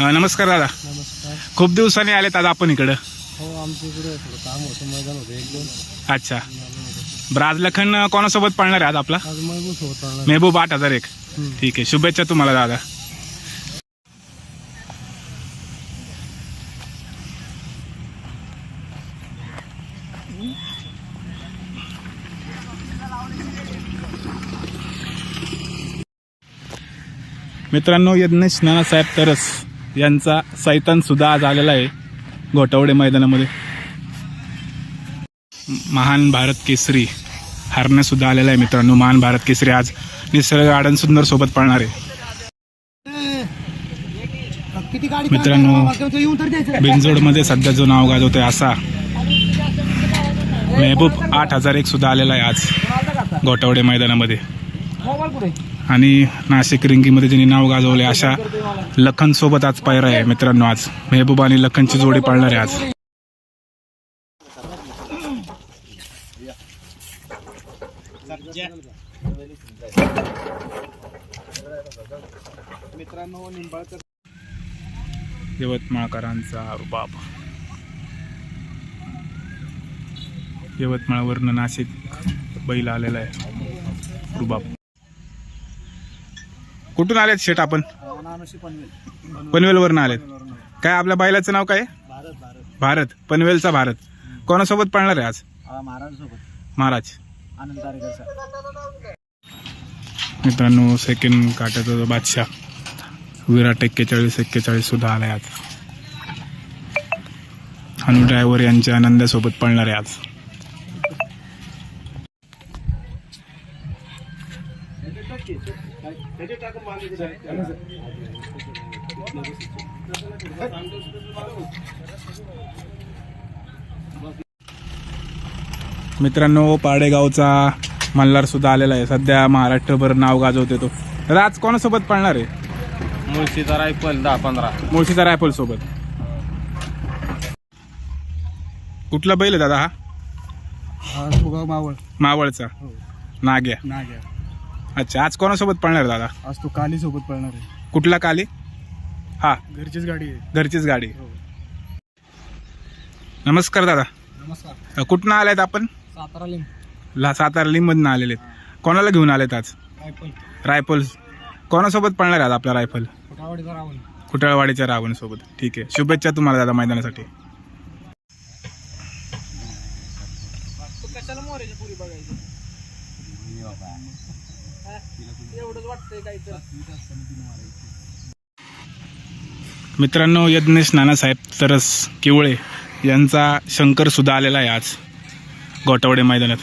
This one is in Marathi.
अ, नमस्कार दादा. नमस्कार. खूप दिवसांनी आलेत आज आपण इकडं. हो आमच्या इकडे थोडं काम होतं मैदान होतं एक दोन. अच्छा. बरं आज लखन अ, कोणासोबत पळणार आहे आज आपला? आज होत मेहबूब आठ हजार एक. ठीक आहे शुभेच्छा तुम्हाला दादा. मित्रांनो यज्ञेश नानासाहेब तरस. यांचा सैतान सुद्धा आज आलेला आहे घोटावडे मैदानामध्ये. महान भारत केसरी हरण्यासुद्धा आलेला आहे मित्रांनो. महान भारत केसरी आज निसर्ग गार्डन सुंदर सोबत पळणार आहे. मित्रांनो बिंजोडमध्ये सध्या जो नाव गाजवतोय असा मेहबूब आठ हजार एक सुद्धा आलेला आहे आज गोटावडे मैदानामध्ये. आणि नाशिक रिंगीमध्ये ज्यांनी नाव गाजवले अशा लखन सोबत आज पायरा आहे. मित्रांनो आज मेहबूब आणि लखनची जोडी पाळणार आहे आज. मित्रांनो निंबाळकर यवतमाळकरांचा रुबाब. यवतमाळवरनं नाशिक बैल आलेला आहे रुबाब. कुठून आलेत शेट आपण? नानोशी पनवेल पनवेलवरनं आलेत. काय आपल्या बैलाचं नाव काय? आहे? भारत भारत भारत पनवेलचा भारत. कोणासोबत पळणार आहे आज? हा महाराज. सोबत महाराज आनंद मित्रांनो सेकंड काट्याचा जो बादशाह विराट एक्केचाळीस एक्केचाळीस सुद्धा आलाय आज. हनु ड्रायव्हर यांच्या आनंदासोबत पळणार आहे आज. मित्रांनो पाडेगावचा मल्हार सुद्धा आलेला आहे. सध्या महाराष्ट्रभर नाव गाजवते तो. तर आज कोणासोबत पळणार आहे? मुळशीचा रायफल दहा पंधरा. मुळशीचा रायफल सोबत. कुठला बैल आहे दादा हा? हा सुगाव मावळ. मावळचा. हो. नाग्या. नाग्या. अच्छा आज कोणासोबत पळणार दादा? आज तो काली सोबत पळणार आहे. कुठला काली? हा. घरचीच गाडी आहे. घरचीच गाडी. हो. नमस्कार दादा. नमस्कार. अ, कुठनं आलेत आपण? सातारा लिंब. ला सातारा लिंबमधनं आलेले आहेत कोणाला घेऊन आलेत आज? रायफल. रायफल. कोणासोबत पळणार आहे आज आपला रायफल? कुठावाडीचा रावण. कुटाळवाडीच्या रावण सोबत ठीक आहे. शुभेच्छा तुम्हाला दादा मैदानासाठी. कशाला पुरी बघायचं? एवढंच वाटतंय तर. मित्रांनो यज्ञेश नानासाहेब तरस किवळे यांचा शंकर सुद्धा आलेला आहे आज. गोटावडे मैदानात.